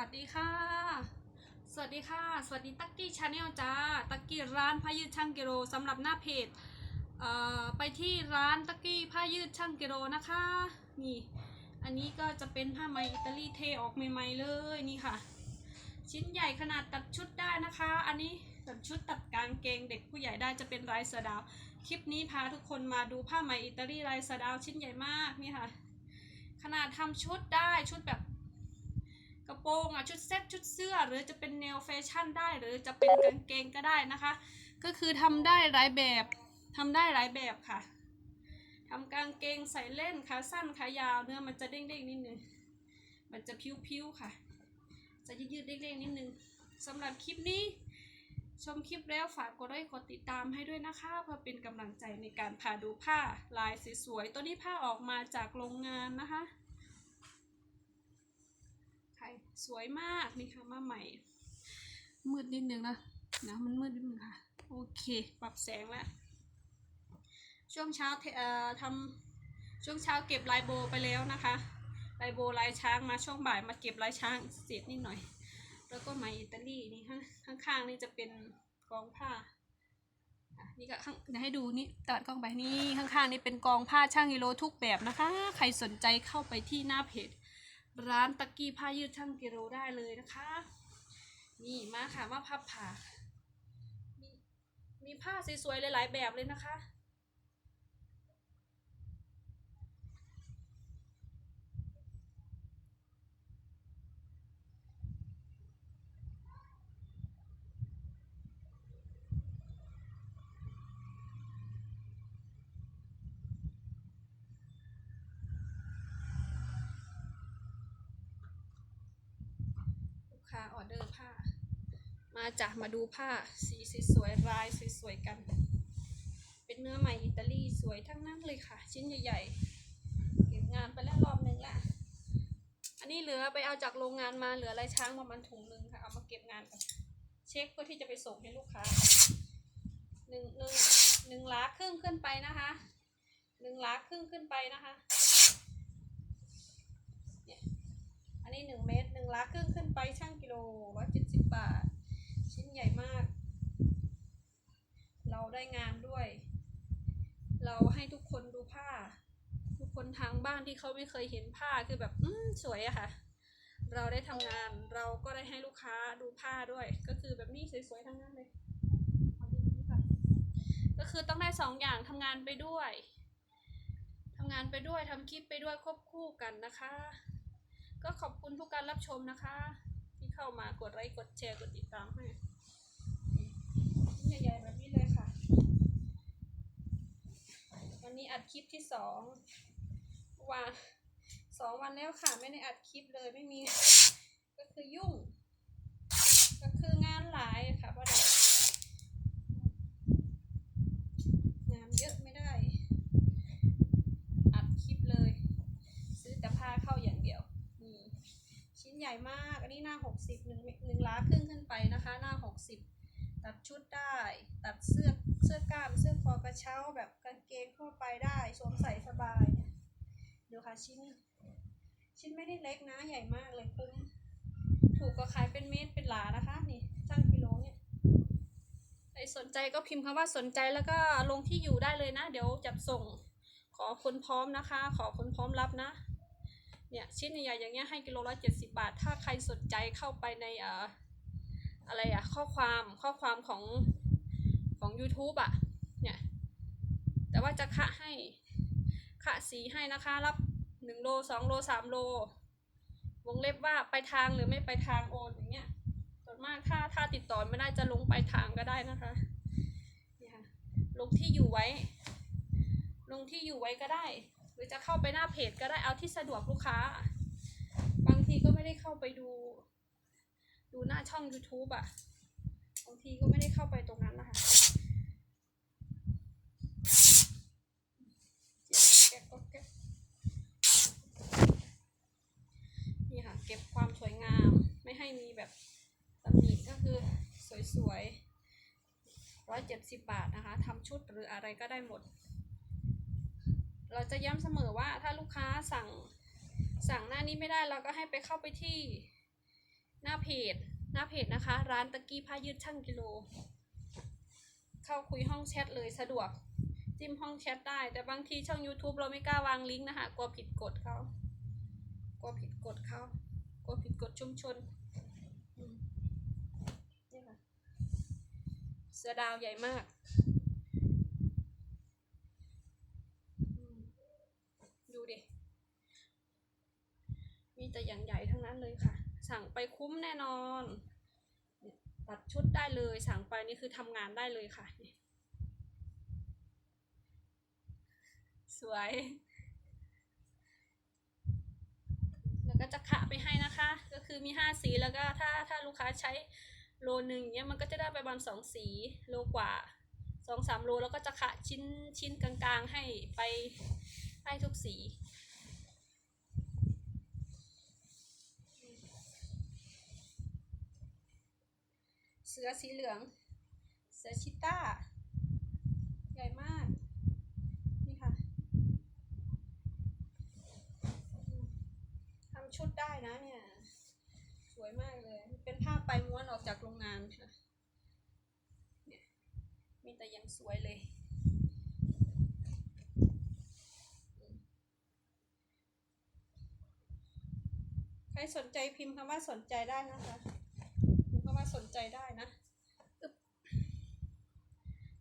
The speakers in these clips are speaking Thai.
วัสดีค่ะ สวัสดีค่ะ สวัสดีตักกี้ชาแนลจ้า ตักกี้ร้านผ้ายืดช่างกิโลสำหรับหน้าเพจเอ่อไปที่ร้านตักกี้ผ้ายืดช่างกิโลนะคะ นี่ อันนี้ก็จะเป็นผ้าไหมอิตาลีเทออกใหม่ๆเลยนี่ค่ะ ชิ้นใหญ่ขนาดตัดชุดได้นะคะ อันนี้ตัดชุดตัดกางเกงเด็กผู้ใหญ่ได้จะเป็นลายเสือดาว คลิปนี้พาทุกคนมาดูผ้าไหมอิตาลีลายเสือดาวชิ้นใหญ่มากนี่ค่ะ ขนาดทำชุดได้ชุดแบบ กระโปรงอะชุดเซ็ตชุดเสื้อ หรือจะเป็นแนวแฟชั่นได้ หรือจะเป็นกางเกงก็ได้นะคะ ก็คือทำได้หลายแบบทำได้หลายแบบค่ะทำกางเกงใส่เล่นขาสั้นขายาวเนื้อมันจะเด้งๆนิดนึงมันจะพิ้วๆค่ะ จะยืดๆเด้งๆนิดนึงสำหรับคลิปนี้ชมคลิปแล้วฝากกดไลค์กดติดตามให้ด้วยนะคะ เพื่อเป็นกำลังใจในการพาดูผ้าลายสวยๆตัวนี้ผ้าออกมาจากโรงงานนะคะ สวยมากนี่ค่ะมาใหม่ มืดนิดนึงนะนะมันมืดนิดนึงค่ะ โอเค ปรับแสงแล้วช่วงเช้าเอ่อทำช่วงเช้าเก็บลายโบไปแล้วนะคะลายโบลายช้างมาช่วงบ่ายมาเก็บลายช้างเศษนิดหน่อย แล้วก็ไหมอิตาลีนี่ฮะข้างๆนี่จะเป็นกองผ้านี่ก็ข้างเดี๋ยวให้ดูนี่ตัดกล้องไปนี่ข้างๆนี่เป็นกองผ้าช่างกิโลทุกแบบนะคะ ใครสนใจเข้าไปที่หน้าเพจ ร้านตะกี้ผ้ายืดช่างกิโลได้เลยนะคะ นี่มาค่ะมาพับผ้ามีมีผ้าสวยๆหลายๆแบบเลยนะคะ ค้าออเดอร์ผ้า มาจากมาดูผ้าสีสวยๆลายสวยๆกัน เป็นเนื้อไหมอิตาลีสวยทั้งนั้นเลยค่ะ ชิ้นใหญ่ๆเก็บงานไปแล้วรอบนึงละอันนี้เหลือไปเอาจากโรงงานมาเหลือลายช้างประมาณถุงนึงค่ะเอามาเก็บงานก่อนเช็คเพื่อที่จะไปส่งให้ลูกค้าหนึ่งหนึ่งหนึ่งล้าครึ่งขึ้นไปนะคะหนึ่งล้าครึ่งขึ้นไปนะคะ อั นนี้หนึ่งเมตรหนึ่งล้าครึ่งขึ้นไปช่างกิโลร้อยเจ็ดสิบบาท ชิ้นใหญ่มาก เราได้งานด้วย เราให้ทุกคนดูผ้า ทุกคนทางบ้านที่เขาไม่เคยเห็นผ้าคือแบบอืมสวยอะค่ะ เราได้ทำงานเราก็ได้ให้ลูกค้าดูผ้าด้วย ก็คือแบบนี้สวยๆทั้งนั้นเลยก็คือต้องได้สองอย่างทำงานไปด้วยทำงานไปด้วยทำคลิปไปด้วยควบคู่กันนะคะ ก็ขอบคุณทุกการรับชมนะคะ ที่เข้ามากดไลค์กดแชร์กดติดตามให้ใหญ่ๆแบบนี้เลยค่ะ วันนี้อัดคลิปที่สองวันสองวันแล้วค่ะไม่ได้อัดคลิปเลยไม่มี ก็คือยุ่ง ก็คืองานหลายค่ะเพราะเดี๋ยวงานเยอะไม่ได้ อัดคลิปเลย ซื้อแต่ผ้าเข้าอย่างเดียว นี่ชิ้น ใหญ่มาก อันนี้หน้าหกสิบหนึ่งหนึ่งล้าครึ่งขึ้นไปนะคะ หน้าหกสิบตัดชุดได้ ตัดเสื้อเสื้อกล้ามเสื้อคอกระเช้าแบบกางเกงทั่วไปได้สวมใส่สบายดูค่ะชิ้น ชิ้นไม่ได้เล็กนะใหญ่มากเลยคุ้มถูกกว่าขายเป็นเมตรเป็นหลานะคะ นี่ช่างกิโลเนี่ยใครสนใจก็พิมพ์คำว่าสนใจแล้วก็ลงที่อยู่ได้เลยนะ เดี๋ยวจัดส่งขอคนพร้อมนะคะ ขอคนพร้อมรับนะ เนี่ยชิ้นใหญ่ๆอย่างเงี้ยให้กิโลละเจ็ดสิบาท ถ้าใครสนใจเข้าไปในเอ่ออะไรอะข้อความข้อความของของ YouTube อะเนี่ยแต่ว่าจะคะให้คะสีให้นะคะรับหนึ่งโลสองโลสามโล วงเล็บว่าไปทางหรือไม่ไปทางโอนอย่างเงี้ยส่วนมากถ้าถ้าติดต่อไม่ได้จะลงไปทางก็ได้นะคะนี่ค่ะลงที่อยู่ไว้ ลงที่อยู่ไว้ก็ได้ รือจะเข้าไปหน้าเพจก็ได้เอาที่สะดวกลูกค้า บางทีก็ไม่ได้เข้าไปดู ดูหน้าช่อง YouTube อะบางทีก็ไม่ได้เข้าไปตรงนั้นนะคะเก็บเก็บนี่ค่ะ เก็บความสวยงาม ไม่ให้มีแบบตำหนิก็คือสวยๆร้อยเจ็ดสิบบาทนะคะทำชุดหรืออะไรก็ได้หมด เราจะย้ำเสมอว่าถ้าลูกค้าสั่งสั่งหน้านี้ไม่ได้เราก็ให้ไปเข้าไปที่หน้าเพจ หน้าเพจนะคะ ร้านตะกี้ผ้ายืดช่างกิโล เข้าคุยห้องแชทเลยสะดวกจิ้มห้องแชทได้ แต่บางทีช่อง YouTube เราไม่กล้าวางลิงก์นะคะกลัวผิดกฎเขากลัวผิดกฎเขากลัวผิดกฎชุมชนนี่ค่ะเสือดาวใหญ่มากอืมดูดิ มี แต่อย่างใหญ่ทั้งนั้นเลยค่ะ สั่งไปคุ้มแน่นอนตัดชุดได้เลย สั่งไปนี่คือทำงานได้เลยค่ะ สวย แล้วก็จะขะไปให้นะคะ ก็คือมีห้าสีแล้วก็ถ้าถ้าลูกค้าใช้โลหนึ่งเนี้ยมันก็จะได้ไปประมาณสองสีโลกว่าสองสามโลแล้วก็จะขะชิ้นชิ้นกลางๆให้ไปให้ทุกสี เสือสีเหลือง เสือชิต้า ใหญ่มาก นี่ค่ะทำชุดได้นะเนี่ย สวยมากเลย เป็นผ้าไปม้วนออกจากโรงงานค่ะ เนี่ย มีแต่ยังสวยเลยใครสนใจพิมพ์คำว่าสนใจได้นะคะ เพราะว่าสน ใจได้นะ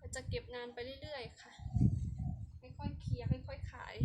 ก็จะเก็บงานไปเรื่อยๆ ค่ะค่อยๆเคลียร์ค่อยๆขาย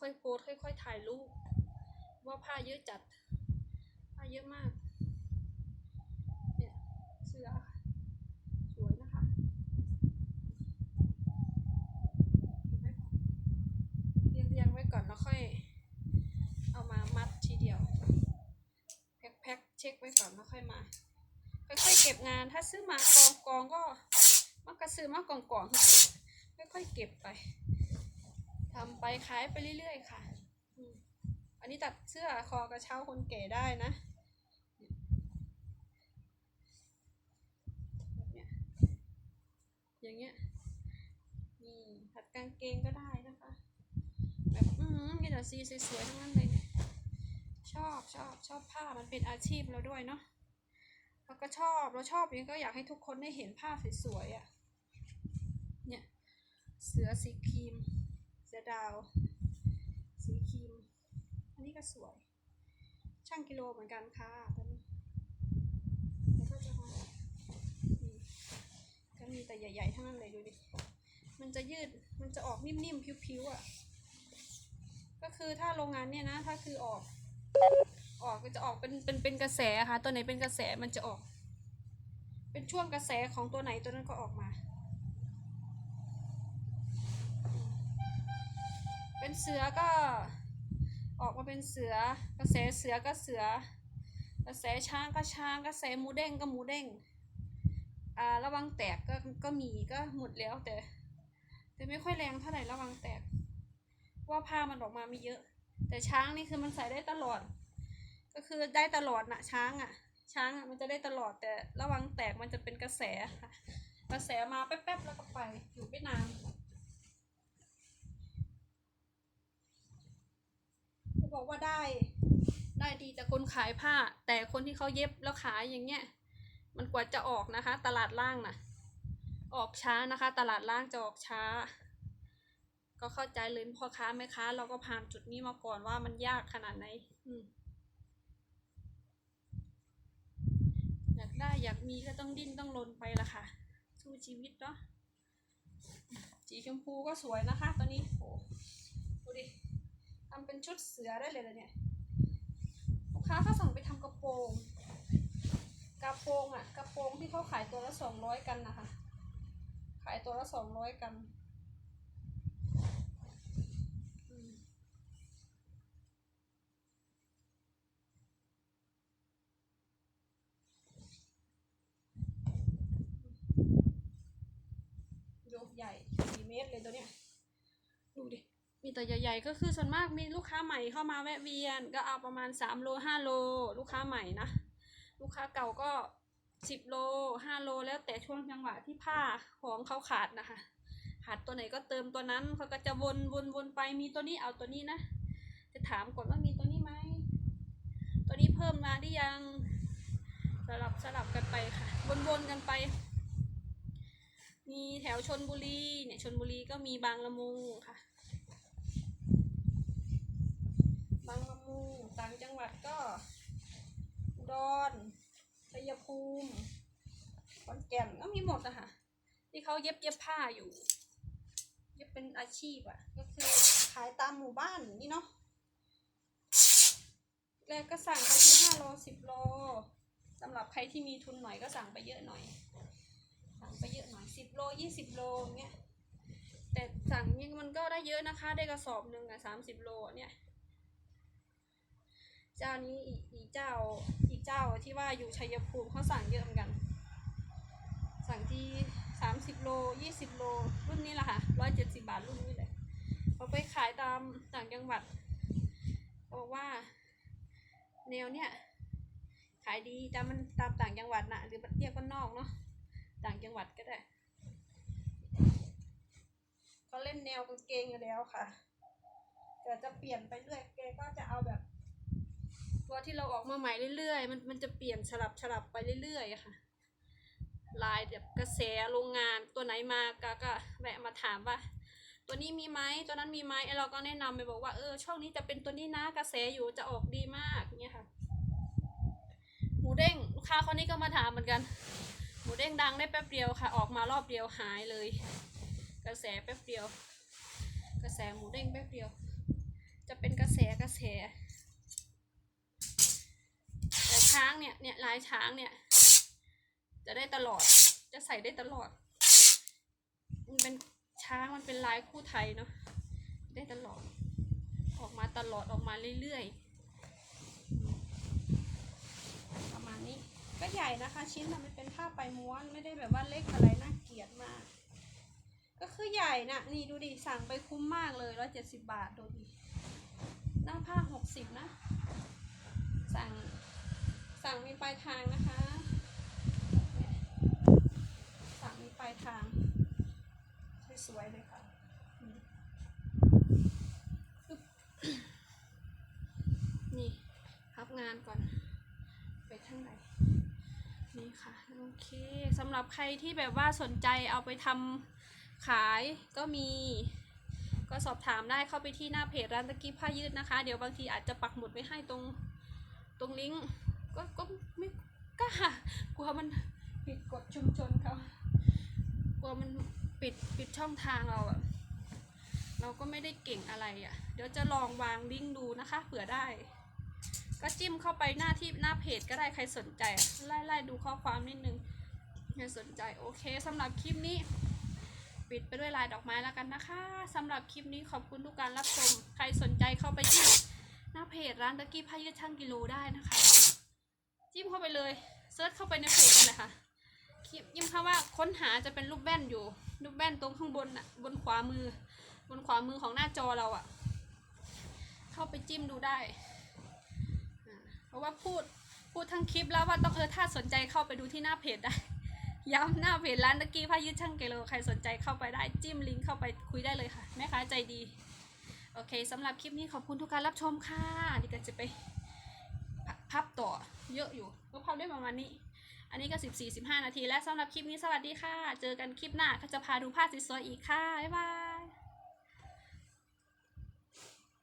ค่อยๆโพสค่อยๆถ่ายรูปว่าผ้าเยอะจัดผ้าเยอะมากเนี่ยเสื้อสวยนะคะเก็บไว้ก่อนเรียงไว้ก่อนแล้วค่อย เอามามัดทีเดียว แพ็คแพ็คเช็คไว้ก่อนแล้วค่อยมา ค่อยๆเก็บงาน ถ้าซื้อมากองกองก็ มักกะซื้อมากองกองค่อยๆเก็บไปทำไปขายไปเรื่อยๆค่ะ อันนี้ตัดเสื้อคอกระเช้าคนแก่ได้นะอย่างเงี้ย นี่ตัดกางเกงก็ได้นะคะ แบบอืมมีแต่สีสวยๆทั้งนั้นเลย ชอบชอบชอบผ้ามันเป็นอาชีพเราด้วยเนาะ แล้วก็ชอบเราชอบอย่างนี้ก็อยากให้ทุกคนได้เห็นผ้าสวยๆอะ่ะ เนี่ย เสือสีครีม เสือดาว สีครีม อันนี้ก็สวย ช่างกิโลเหมือนกันค่ะตอนนี้แล้วก็จะมีก็มีแต่ใหญ่ๆทั้งนั้นเลยดูดิ มันจะยืด มันจะออกนิ่มๆ ผิวๆอะ ก็คือถ้าโรงงานเนี่ยนะ ถ้าคือออก ออกจะออกเป็นเป็นเป็นกระแสค่ะ ตัวไหนเป็นกระแสมันจะออก เป็นช่วงกระแสของตัวไหนตัวนั้นก็ออกมา เป็นเสือก็ออกมาเป็นเสือกระแสเสือก็เสือกระแสช้างก็ช้างกระแสหมูเด้งก็หมูเด้งอ่าระวังแตกก็ก็มีก็หมดแล้วแต่ แต่ไม่ค่อยแรงเท่าไหร่ระวังแตก ว่าผ้ามันออกมาไม่เยอะ แต่ช้างนี่คือมันใส่ได้ตลอด ก็คือได้ตลอดนะช้างอะ ช้างอะมันจะได้ตลอดแต่ระวังแตกมันจะเป็นกระแสค่ะ กระแสมาแป๊บๆแล้วก็ไปอยู่ไม่นานเขาบอกว่าได้ได้ดีแต่คนขายผ้า แต่คนที่เขาเย็บแล้วขายอย่างเงี้ยมันกว่าจะออกนะคะ ตลาดล่างน่ะ ออกช้านะคะ ตลาดล่างจะออกช้า ก็เข้าใจเลยพ่อค้าแม่ค้าเราก็ผ่านจุดนี้มาก่อนว่ามันยากขนาดไหนอืม อยากได้อยากมีก็ต้องดิ้นต้องรนไปละค่ะ สู้ชีวิตเนาะสีชมพูก็สวยนะคะตัวนี้โอ้ดูดิทำเป็นชุดเสือได้เลยนะเนี่ยลูกค้าเขาสั่งไปทำกระโปรงกระโปรงอะกระโปรงที่เขาขายตัวละสองร้อยกันนะคะ ขายตัวละสองร้อยกัน ใหญ่สี่เมตรเลยตัวเนี้ยดูดิมีแต่ใหญ่ๆก็คือส่วนมากมีลูกค้าใหม่เข้ามาแวะเวียน ก็เอาประมาณสามโลห้าโล ลูกค้าใหม่นะลูกค้าเก่าก็สิบโลห้าโลแล้วแต่ช่วงจังหวะที่ผ้าของเขาขาดนะคะ ขาดตัวไหนก็เติมตัวนั้นเขาก็จะวนวนวนไปมีตัวนี้เอาตัวนี้นะ จะถามก่อนว่ามีตัวนี้ไหมตัวนี้เพิ่มมาหรือยังสลับสลับกันไปค่ะ วนๆกันไป มีแถวชนบุรีเนี่ยชนบุรีก็มีบางละมุงค่ะ บางละมุงต่างจังหวัดก็อุดรชัยภูมิขอนแก่นก็มีหมดอะค่ะ ที่เขาเย็บเย็บผ้าอยู่ เย็บเป็นอาชีพอะก็คือขายตามหมู่บ้านนี้เนาะแรกก็สั่งไปที่ห้าโลสิบโลสำหรับใครที่มีทุนหน่อยก็สั่งไปเยอะหน่อย สั่งไปเยอะหน่อยสิบโลยี่สิบโลเงี้ยแต่สั่งนี่มันก็ได้เยอะนะคะ ได้กระสอบหนึ่งอะสามสิบโลเนี่ยเจ้านี้อีกเจ้าอีกเจ้าที่ว่าอยู่ชัยภูมิเขาสั่งเยอะเหมือนกัน สั่งที่สามสิบโลยี่สิบโลรุ่นนี้แหละค่ะร้อยเจ็ดสิบาทรุ่นนี้เลยเอาไปขายตามต่างจังหวัดบอกว่า แนวเนี้ยขายดีตามมันตามต่างจังหวัดนะหรือเรียกว่านอกเนาะ ต่างจังหวัดก็ได้เขาเล่นแนวกางเกงอยู่แล้วค่ะแต่จะเปลี่ยนไปเรื่อยแกก็จะเอาแบบตัวที่เราออกมาใหม่เรื่อยๆ มันมันจะเปลี่ยนสลับสลับไปเรื่อยๆค่ะ ลายแบบกระแสโรงงานตัวไหนมาก็ก็แวะมาถามว่า ตัวนี้มีไหมตัวนั้นมีไหมเราก็แนะนำไปบอกว่าเออช่องนี้จะเป็นตัวนี้นะกระแสอยู่จะออกดีมากเนี่ยค่ะ หมูเด้งลูกค้าคนนี้ก็มาถามเหมือนกัน หมูเด้งดังได้แป๊บเดียวค่ะ ออกมารอบเดียวหายเลย กระแสแป๊บเดียว กระแสหมูเด้งแป๊บเดียว จะเป็นกระแสกระแสแต่ช้างเนี่ยเนี่ยลายช้างเนี่ย จะได้ตลอดจะใส่ได้ตลอด มันเป็นช้างมันเป็นลายคู่ไทยเนาะได้ตลอด ออกมาตลอดออกมาเรื่อยๆประมาณนี้ ก็ใหญ่นะคะ ชิ้นน่มันเป็นผ้าไปม้วนไม่ได้แบบว่าเล็กอะไรน่าเกลียดมาก ก็คือใหญ่นะนี่ดูดิสั่งไปคุ้มมากเลยร้อยเจ็ดสิบบาทดูดิหน้าผ้าหกสิบนะ สั่งสั่งมีปลายทางนะคะ สั่งมีปลายทางสวยๆเลยค่ะนี่พับงานก่อน นี่ค่ะ โอเคสำหรับใครที่แบบว่าสนใจเอาไปทำขายก็มี ก็สอบถามได้เข้าไปที่หน้าเพจร้านตะกี้ผ้ายืดนะคะ เดี๋ยวบางทีอาจจะปักหมุดไว้ให้ตรงตรงลิงก์ก็ก็ไม่กล้ากลัวมันผิดกฎชุมชนเขากลัวมันปิดปิดช่องทางเราอะเราก็ไม่ได้เก่งอะไรอะ เดี๋ยวจะลองวางลิงก์ดูนะคะเผื่อได้ ก็จิ้มเข้าไปหน้าที่หน้าเพจก็ได้ใครสนใจ ไล่ไล่ดูข้อความนิดนึงใครสนใจโอเคสำหรับคลิปนี้ ปิดไปด้วยลายดอกไม้แล้วกันนะคะสำหรับคลิปนี้ขอบคุณทุกการรับชม ใครสนใจเข้าไปที่หน้าเพจร้านตะกี้พายืดช่างกิโลได้นะคะ จิ้มเข้าไปเลยเซิร์ชเข้าไปในเพจนั่นแหละค่ะคลิปยิ้มคำว่าค้นหาจะเป็นรูปแว่นอยู่ รูปแว่นตรงข้างบนน่ะบนขวามือ บนขวามือของหน้าจอเราอะเข้าไปจิ้มดูได้ ราะว่าพูดพูดทั้งคลิปแล้วว่าต้องเออถ้าสนใจเข้าไปดูที่หน้าเพจได้ ย้ำหน้าเพจร้านตะกี้ผ้ายืดช่างเกโลใครสนใจเข้าไปได้จิ้มลิงก์เข้าไปคุยได้เลยค่ะแม่ค้าใจดี โอเคสำหรับคลิปนี้ขอบคุณทุกการรับชมค่ะนี่ก็จะไปพับต่อเยอะอยู่ก็พับได้ประมาณนี้ อันนี้ก็14 15 นาที และสำหรับคลิปนี้สวัสดีค่ะ เจอกันคลิปหน้าก็จะพาดูผ้าสวยๆอีกค่ะบ๊ายบาย